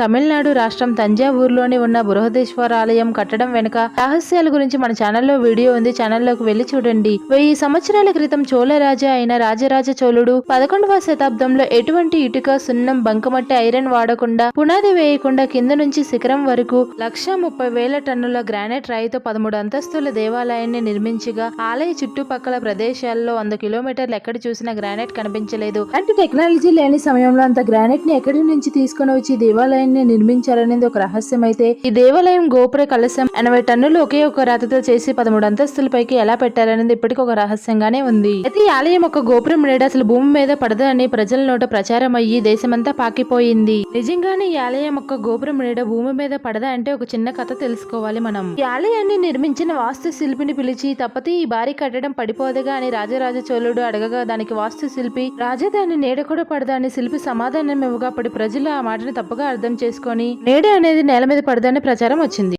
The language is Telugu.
తమిళనాడు రాష్ట్రం తంజావూరులోని ఉన్న బృహదేశ్వర ఆలయం కట్టడం వెనుక రహస్యాల గురించి మన ఛానల్లో వీడియో ఉంది. ఛానల్లోకి వెళ్ళి చూడండి. వెయ్యి సంవత్సరాల క్రితం చోళ రాజా అయిన రాజరాజ చోళుడు పదకొండవ శతాబ్దంలో ఎటువంటి ఇటుక సున్నం బంకమట్టి ఐరన్ వాడకుండా పునాది వేయకుండా కింద నుంచి శిఖరం వరకు లక్ష ముప్పై వేల టన్నుల గ్రానైట్ రాయితో పదమూడు అంతస్తుల దేవాలయాన్ని నిర్మించగా ఆలయ చుట్టుపక్కల ప్రదేశాల్లో వంద కిలోమీటర్లు ఎక్కడ చూసినా గ్రానైట్ కనిపించలేదు. అంటే టెక్నాలజీ లేని సమయంలో అంత గ్రానైట్ని ఎక్కడి నుంచి తీసుకొని వచ్చి దేవాలయం దేవాలయాన్ని నిర్మించారనేది ఒక రహస్యం అయితే ఈ దేవాలయం గోపుర కలశం ఎనభై టన్నులు ఒకే ఒక రాతితో చేసి పదమూడు అంతస్తుల పైకి ఎలా పెట్టారనేది ఇప్పటికీ ఒక రహస్యంగానే ఉంది. అయితే ఈ ఆలయం ఒక గోపురం నేడు అసలు భూమి మీద పడదని ప్రజల నోట ప్రచారం అయ్యి దేశమంతా పాకిపోయింది. నిజంగానే ఈ ఆలయం ఒక గోపురం నీడ భూమి మీద పడదా అంటే ఒక చిన్న కథ తెలుసుకోవాలి మనం. ఈ ఆలయాన్ని నిర్మించిన వాస్తు శిల్పిని పిలిచి తప్పతే ఈ భారీ కట్టడం పడిపోదుగా అని రాజరాజ చోళుడు అడగగా దానికి వాస్తు శిల్పి రాజధాని నేడ కూడా పడదా అని శిల్పి సమాధానం ఇవ్వగా అప్పటి ప్రజలు ఆ మాటను తప్పగా అర్థం చేసుకొని నేడే అనేది నేల మీద పడదని ప్రచారం వచ్చింది.